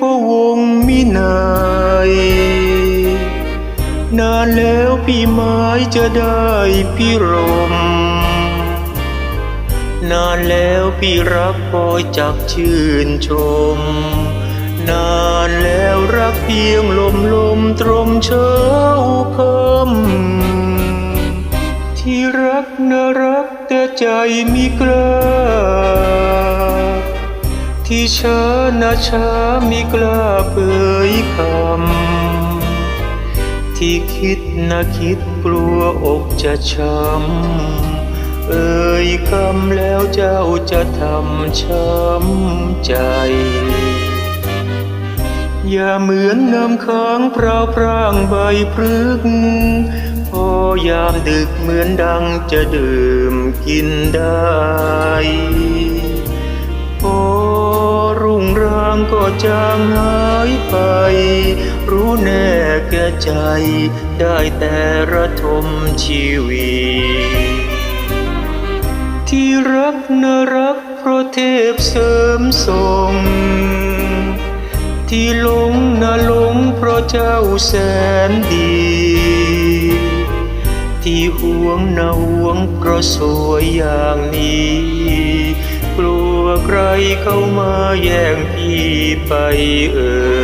พะวงมินาย นานแล้วพี่ไม้จะได้พี่รม นานแล้วพี่รักคอยจักชื่นชม นานแล้วรักเพียงลมลมตรมเช้าคำที่รักน่ารักแต่ใจมีกล้า ที่ช้านะช้ามีกล้าเผยคำ ที่คิดนะคิดกลัวอกจะช้ำ เอ่ยคำแล้วเจ้าจะทำช้ำใจ อย่าเหมือนน้ำค้างพราวพร่างใบพรึก พอยามดึกเหมือนดังจะดื่มกินได้ ก็จางหายไป รู้แน่แก่ใจ ได้แต่ระทมชีวิตที่รักน่ารักเพราะเทพเสริมส่งที่หลงน่าหลงเพราะเจ้าแสนดี ที่ห่วงน่าห่วงเพราะสวยอย่างนี้ ใครเข้ามาแย่งพี่ไปเอ่ย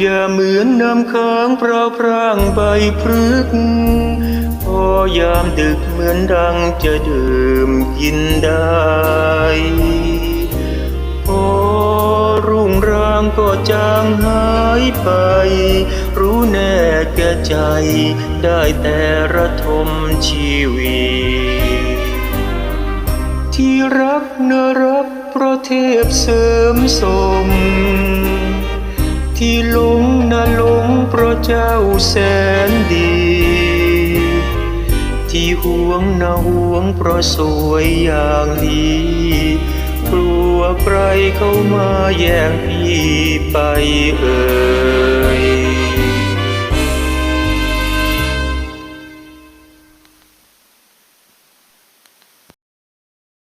อย่าเหมือนน้ำค้างพราวพรางใบพรึกพอยามดึกเหมือนดังจะดื่มกินได้พอรุ่งรางก็จางหายไป รู้แน่แก่ใจ ได้แต่ระทมชีวิตที่รักนรักพระเทพเสริมส่ง ที่หลงน่าหลงเพราะเจ้าแสนดี ที่ห่วงน่าห่วงเพราะสวยอย่างดีกลัวใครเข้ามาแย่งพี่ไปเอ่ย